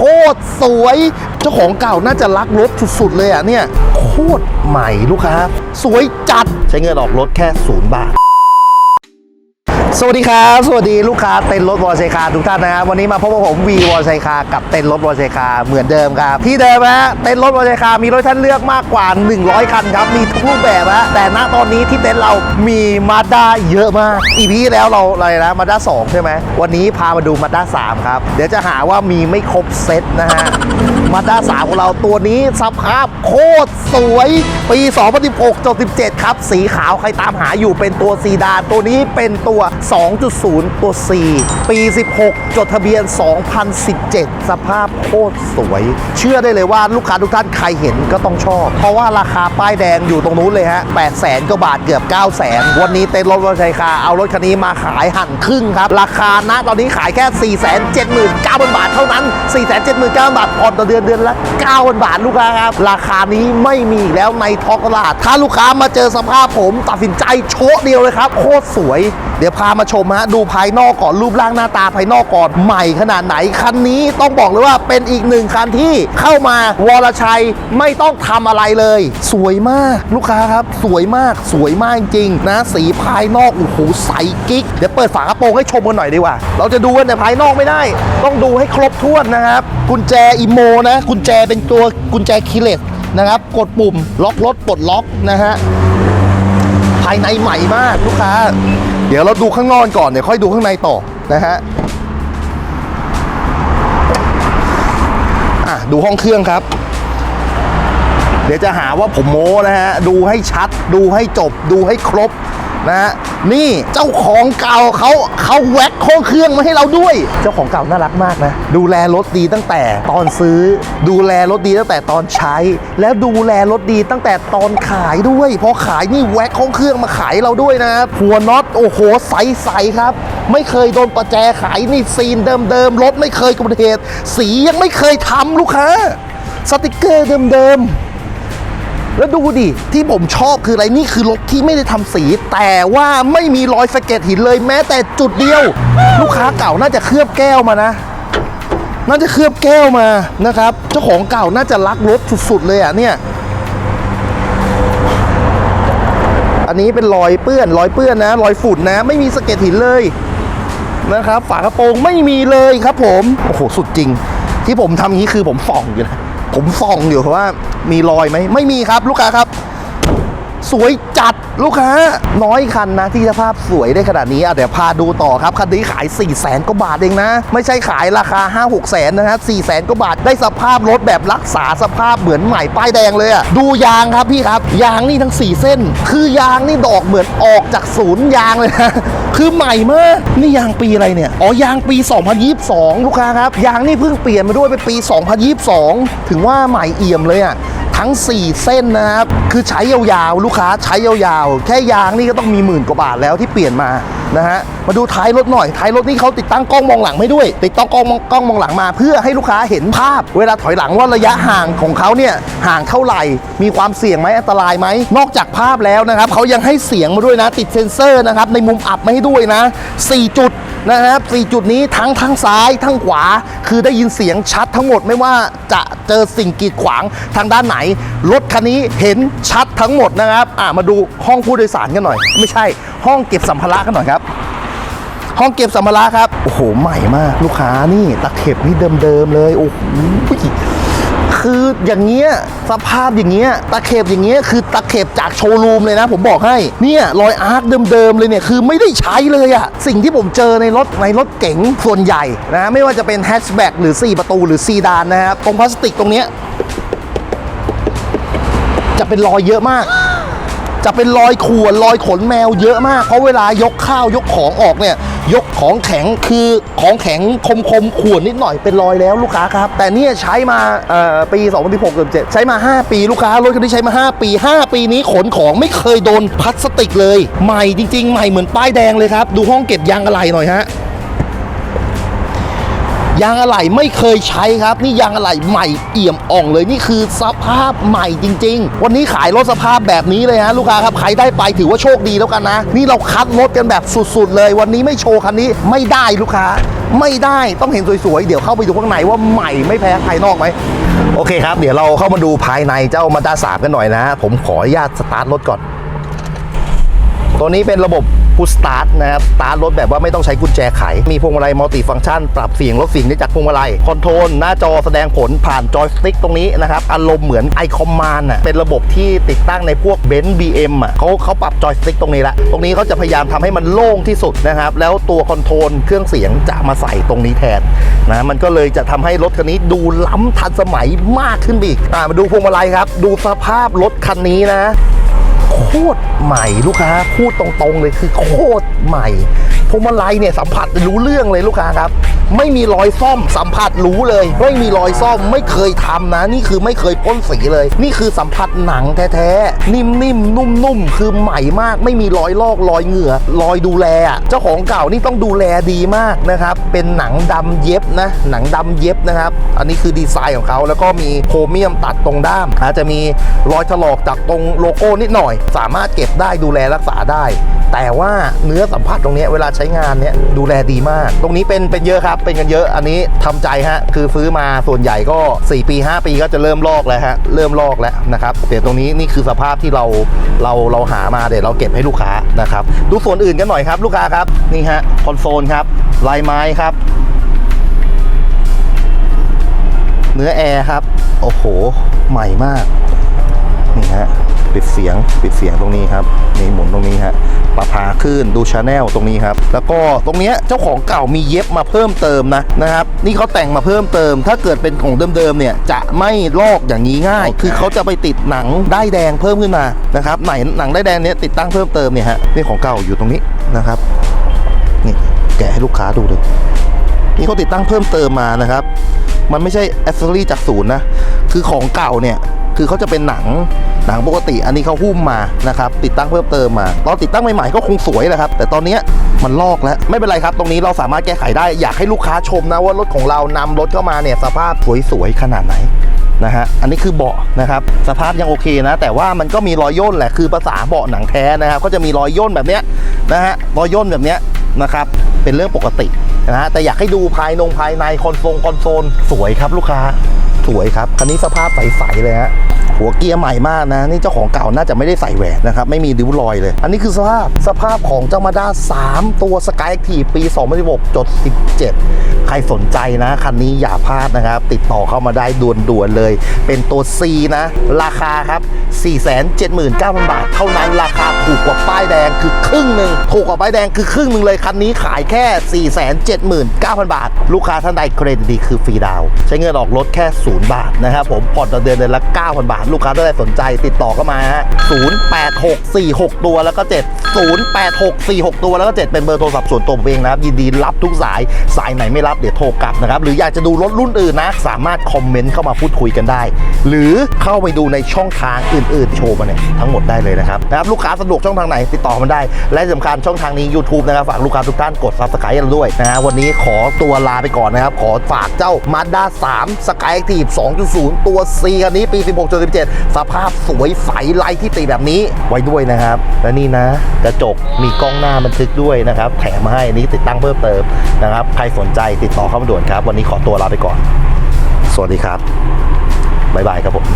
คตรสวย เจ้าของเก่าน่าจะรักรถสุดๆเลยอะเนี่ย โคตรใหม่ลูกค้า สวยจัดใช้เงินออกรถแค่ศูนย์บาท สวัสดีครับ สวัสดีลูกค้าเต็นท์รถวอลไซคาทุกท่านนะครับวันนี้มาพบกับผมวีวอลไซคากับเต็นท์รถวอลไซคาเหมือนเดิมครับ ที่เดิมนะฮะเต็นท์รถวอลไซคามีรถท่านเลือกมากกว่า 100 คันครับ มีทุกรูปแบบฮะแต่ณตอนนี้ที่เต็นท์เรามีมาด้าเยอะมากอีพีแล้วเราอะไรนะมาด้า2ใช่ไหมวันนี้พามาดูมาด้า3ครับ เดี๋ยวจะหาว่ามีไม่ครบเซตนะฮะมาด้า3ของเราตัวนี้สภาพโคตรสวยปี 2016จด17 ครับ สีขาวใครตามหาอยู่เป็นตัวซีดานตัวนี้เป็นตัว2.0 ตัว C ปี 16 จดทะเบียน 2017 สภาพโคตรสวย เชื่อได้เลยว่าลูกค้าทุกท่านใครเห็นก็ต้องชอบ เพราะว่าราคาป้ายแดงอยู่ตรงนู้นเลยฮะ8 0 0 0 0กว่าบาทเกือบ9 0 0 0 0วันนี้เต็นรถวัชัยคาเอารถคันนี้มาขายหั่นครึ่งครับ ราคาณตอนนี้ขายแค่ 479,000 บาทเท่านั้น 479,000 บาทผ่อนต่อเดือนเดือนละ9,000 บาทลูกค้าครับ ราคานี้ไม่มีอีกแล้วในท้องตลาด ถ้าลูกค้ามาเจอสภาพผมตัดสินใจโชะเดียวเลยครับ โคตรสวย เดี๋ยวพามาชมฮะดูภายนอกก่อนรูปร่างหน้าตาภายนอกก่อนใหม่ขนาดไหน คันนี้ต้องบอกเลยว่าเป็นอีกหนึ่งคันที่เข้ามาวรชัยไม่ต้องทำอะไรเลย สวยมากลูกค้าครับ สวยมากสวยมากจริงนะ สีภายนอกโอ้โหใสกิ๊กเดี๋ยวเปิดฝากระโปรงให้ชมกันหน่อยดีกว่า เราจะดูกันแต่ภายนอกไม่ได้ ต้องดูให้ครบถ้วนนะครับกุญแจอีโมนะกุญแจเป็นตัวกุญแจคีเลสนะครับ กดปุ่มล็อกรถปลดล็อกนะฮะภายในใหม่มากลูกค้า เดี๋ยวเราดูข้างนอกก่อนเดี๋ยวค่อยดูข้างในต่อนะฮะอะดูห้องเครื่องครับ เดี๋ยวจะหาว่าผมโม้นะฮะดูให้ชัด ดูให้จบดูให้ครบนะฮะ นี่เจ้าของเก่าเขาเขาแว็กห้องเครื่องมาให้เราด้วย เจ้าของเก่าน่ารักมากนะ ดูแลรถดีตั้งแต่ตอนซื้อ ดูแลรถดีตั้งแต่ตอนใช้ แล้วดูแลรถดีตั้งแต่ตอนขายด้วยพอขายนี่แว็กห้องเครื่องมาขายเราด้วยนะหัวน็อตโอ้โหใสๆครับ ไม่เคยโดนประแจขายนี่ซีนเดิมๆรถไม่เคยกระเหตุสียังไม่เคยทำลูกค้าสติกเกอร์เดิมๆ แล้วดูดิ ที่ผมชอบคืออะไรนี่คือรถที่ไม่ได้ทำสี แต่ว่าไม่มีรอยสะเก็ดหินเลยแม้แต่จุดเดียว ลูกค้าเก่าน่าจะเคลือบแก้วมานะน่าจะเคลือบแก้วมานะครับ เจ้าของเก่าน่าจะรักรถสุดๆเลยอะเนี่ย อันนี้เป็นรอยเปื้อนรอยเปื้อนนะ รอยฝุ่นนะ ไม่มีสะเก็ดหินเลยนะครับ ฝากระโปรงไม่มีเลยครับผม โอ้โห สุดจริง ที่ผมทำอย่างนี้คือผมส่องอยู่นะ ผมส่องอยู่ว่ามีรอยไหมไม่มีครับลูกค้าครับ สวยจัดลูกค้า น้อยคันนะที่สภาพสวยได้ขนาดนี้อะเดี๋ยวพาดูต่อครับ คันนี้ขาย 4 0 0แสนกว่าบาทเองนะ ไม่ใช่ขายราคา 5 6แสนนะครับ4แสนกว่าบาทได้สภาพรถแบบรักษาสภาพเหมือนใหม่ป้ายแดงเลยอะดูยางครับพี่ครับ ยางนี่ทั้ง 4 เส้น คือยางนี่ดอกเหมือนออกจากศูนย์ยางเลยนะคือใหม่มากนี่ยางปีอะไรเนี่ยอ๋อยางปี 2022 ลูกค้าครับยางนี่เพิ่งเปลี่ยนมาด้วยเป็นปี 2022 ถึงว่าใหม่เอี่ยมเลยอะ ทั้ง 4 เส้นนะครับ คือใช้ยาวๆ ลูกค้าใช้ยาวๆ แค่ยางนี่ก็ต้องมีหมื่นกว่าบาทแล้วที่เปลี่ยนมา นะฮะมาดูท้ายรถหน่อยท้ายรถนี่เขาติดตั้งกล้องมองหลังไม่ด้วย ติดตั้งกล้องมองกล้องมองหลังมา เพื่อให้ลูกค้าเห็นภาพ เวลาถอยหลังว่าระยะห่างของเขาเนี่ยห่างเท่าไหร่ มีความเสี่ยงไหมอันตรายไหมนอกจากภาพแล้วนะครับเขายังให้เสียงมาด้วยนะ ติดเซ็นเซอร์นะครับในมุมอับมาให้ด้วยนะ 4 จุดนะครับ4จุดนี้ทั้งทั้งซ้ายทั้งขวา คือได้ยินเสียงชัดทั้งหมดไม่ว่าจะเจอสิ่งกีดขวางทางด้านไหน รถคันนี้เห็นชัดทั้งหมดนะครับอะมาดูห้องผู้โดยสารกันหน่อย ไม่ใช่ ห้องเก็บสัมภาระกันหน่อยครับห้องเก็บสัมภาระครับ โอ้โห ใหม่มาก ลูกค้านี่ตะเข็บนี่เดิมๆเลย โอ้โหคืออย่างเงี้ยสภาพอย่างเงี้ยตะเข็บอย่างเงี้ยคือตะเข็บจากโชว์รูมเลยนะ ผมบอกให้เนี่ยรอยอาร์คเดิมๆเลยเนี่ยคือไม่ได้ใช้เลยอะสิ่งที่ผมเจอในรถในรถเก๋งส่วนใหญ่นะไม่ว่าจะเป็นแฮชแบ็กหรือ 4 ประตูหรือซีดานนะครับตรงพลาสติกตรงเนี้ยจะเป็นรอยเยอะมาก จะเป็นรอยข่วนรอยขนแมวเยอะมาก เพราะเวลายกข้าวยกของออกเนี่ย ยกของแข็งคือของแข็งคมคมๆขวนนิดหน่อยเป็นรอยแล้วลูกค้าครับ แต่เนี่ยใช้มาเอ่อปี2016เกือบ7ใช้มา 5 ปีลูกค้ารถคันนี้ใช้มา 5 ปี 5 ปีนี้ขนของไม่เคยโดนพลาสติกเลย ใหม่จริง ๆ ใหม่เหมือนป้ายแดงเลยครับ ดูห้องเก็บยางอะไหล่หน่อยฮะ ยางอะไหล่ไม่เคยใช้ครับ นี่ยางอะไหล่ใหม่เอี่ยมอ่องเลยนี่คือสภาพใหม่จริง ๆ วันนี้ขายรถสภาพแบบนี้เลยฮะลูกค้าครับใครได้ไปถือว่าโชคดีแล้วกันนะ นี่เราคัดรถกันแบบสุดๆ เลย วันนี้ไม่โชว์คันนี้ไม่ได้ลูกค้า ไม่ได้ต้องเห็นสวยๆ เดี๋ยวเข้าไปดูข้างในว่าใหม่ไม่แพ้ภายนอกไหมโอเคครับ เดี๋ยวเราเข้ามาดูภายในเจ้ามาด้าสามกันหน่อยนะ ผมขออนุญาตสตาร์ทรถก่อน ตัวนี้เป็นระบบ พุชสตาร์ทนะครับสตาร์ทรถแบบว่าไม่ต้องใช้กุญแจไข มีพวงมาลัยมัลติฟังก์ชัน ปรับเสียงลดเสียงได้จากพวงมาลัย คอนโทรลหน้าจอแสดงผลผ่านจอยสติ๊กตรงนี้นะครับ อารมณ์เหมือนไอคอมมานด์อะเป็นระบบที่ติดตั้งในพวกเบนซ์บีเอ็มอะเขาเขาปรับจอยสติ๊กตรงนี้ละ ตรงนี้เขาจะพยายามทำให้มันโล่งที่สุดนะครับ แล้วตัวคอนโทรลเครื่องเสียงจะมาใส่ตรงนี้แทนนะมันก็เลยจะทำให้รถคันนี้ดูล้ำทันสมัยมากขึ้นอีกอ่ามาดูพวงมาลัยครับ ดูสภาพรถคันนี้นะ โคตรใหม่ลูกค้าพูดตรงๆเลยคือโคตรใหม่พวงมาลัยเนี่ยสัมผัสรู้เรื่องเลยลูกค้าครับ ไม่มีรอยซ่อมสัมผัสรู้เลย ไม่มีรอยซ่อมไม่เคยทำนะ นี่คือไม่เคยพ่นสีเลย นี่คือสัมผัสหนังแท้ๆนิ่มๆนุ่มๆคือใหม่มาก ไม่มีรอยลอกรอยเหงื่อรอยดูแลเจ้าของเก่านี่ต้องดูแลดีมากนะครับ เป็นหนังดำเย็บนะ หนังดำเย็บนะครับ อันนี้คือดีไซน์ของเขาแล้วก็มีโครเมียมตัดตรงด้ามอาจจะมีรอยถลอกจากตรงโลโก้นิดหน่อยสามารถเก็บได้ดูแลรักษาได้ แต่ว่าเนื้อสัมผัสตรงนี้เวลาใช้งานเนี้ยดูแลดีมาก ตรงนี้เป็นเป็นเยอะครับ เป็นกันเยอะอันนี้ทำใจฮะคือซื้อมาส่วนใหญ่ก็ 4 ปี 5 ปีก็จะเริ่มลอกแล้วฮะเริ่มลอกแล้วนะครับเดี๋ยวตรงนี้นี่คือสภาพที่เราเราเราหามาเดี๋ยวเราเก็บให้ลูกค้านะครับดูส่วนอื่นกันหน่อยครับ ลูกค้าครับนี่ฮะคอนโซลครับลายไม้ครับ เนื้อแอร์ครับ โอ้โห ใหม่มาก นี่ฮะ ปิดเสียงปิดเสียงตรงนี้ครับนี่หมุนตรงนี้ฮะปรับพาขึ้นดูชาแนลตรงนี้ครับ แล้วก็ตรงเนี้ยเจ้าของเก่ามีเย็บมาเพิ่มเติมนะนะครับ นี่เขาแต่งมาเพิ่มเติม ถ้าเกิดเป็นของเดิมๆเนี่ยจะไม่ลอกอย่างนี้ง่าย คือเขาจะไปติดหนังได้ายแดงเพิ่มขึ้นมานะครับไหนหนังได้ายแดงเนี้ยติดตั้งเพิ่มเติมเนี่ยฮะนี่ของเก่าอยู่ตรงนี้นะครับนี่แกะให้ลูกค้าดูเลยนี่เขาติดตั้งเพิ่มเติมมานะครับ มันไม่ใช่แอสเซอรี่จากศูนย์นะ คือของเก่าเนี่ย คือเขาจะเป็นหนังหนังปกติ อันนี้เขาหุ้มมานะครับติดตั้งเพิ่มเติมมา ตอนติดตั้งใหม่ๆก็คงสวยแหละครับ แต่ตอนนี้มันลอกแล้วไม่เป็นไรครับ ตรงนี้เราสามารถแก้ไขได้อยากให้ลูกค้าชมนะว่ารถของเรานำรถเข้ามาเนี่ยสภาพสวยๆขนาดไหนนะฮะ อันนี้คือเบาะนะครับ สภาพยังโอเคนะ แต่ว่ามันก็มีรอยย่นแหละ คือภาษาเบาะหนังแท้นะครับ ก็จะมีรอยย่นแบบเนี้ยนะฮะ รอยย่นแบบเนี้ยนะครับ เป็นเรื่องปกตินะฮะ แต่อยากให้ดูภายนงภายในคอนโซลคอนโซลสวยครับลูกค้า วยครับ คันนี้สภาพใสๆเลยฮะ หัวเกียร์ใหม่มากนะ นี่เจ้าของเก่าน่าจะไม่ได้ใส่แหวนนะครับ ไม่มีริ้วรอยเลย อันนี้คือสภาพสภาพของเจ้ามาด้า3 ตัว Sky Active ปี 2016จด17 ใครสนใจนะ คันนี้อย่าพลาดนะครับ ติดต่อเข้ามาได้ด่วนๆเลย เป็นตัว C นะ ราคาครับ 479,000 บาท เท่านั้นราคาถูกกว่าป้ายแดงคือครึ่งหนึ่งถูกกว่าป้ายแดงคือครึ่งหนึ่งเลยคันนี้ขายแค่ 479,000 บาท ลูกค้าท่านใดเครดิตดีคือฟรีดาวใช้เงินออกรถแค่ 0 บาทนะครับผมผ่อนต่อเดือนเดือนละ 9,000 บาทลูกค้าท่านใดสนใจติดต่อเข้ามาฮะ08646ตัวแล้วก็ 7 08646ตัวแล้วก็ 7 เป็นเบอร์โทรศัพท์ส่วนตัวผมเองนะครับ ยินดีรับทุกสายสายไหนไม่รับเดี๋ยวโทรกลับนะครับ หรืออยากจะดูรถรุ่นอื่นนะ สามารถคอมเมนต์เข้ามาพูดคุยกันได้ หรือเข้าไปดูในช่องทางอื่นๆ โชว์มาเนี่ยทั้งหมดได้เลยนะครับนะครับลูกค้าสะดวกช่องทางไหนติดต่อมันได้ และที่สำคัญช่องทางนี้ YouTube นะครับฝากลูกค้าทุกท่านกด Subscribe กันด้วยนะฮะวันนี้ขอตัวลาไปก่อนนะครับขอฝากเจ้า Mazda 3 Sky Active 2.0 ตัว C คันนี้ปี 16.17สภาพสวยใสไร้ที่ติแบบนี้ไว้ด้วยนะครับ และนี่นะ กระจกมีกล้องหน้าบันทึกด้วยนะครับ แถมมาให้นนี้ติดตั้งเพิ่มเติมนะครับ ใครสนใจติดต่อเข้ามาด่วนครับ วันนี้ขอตัวลาไปก่อน สวัสดีครับบ๊ายบายครับผม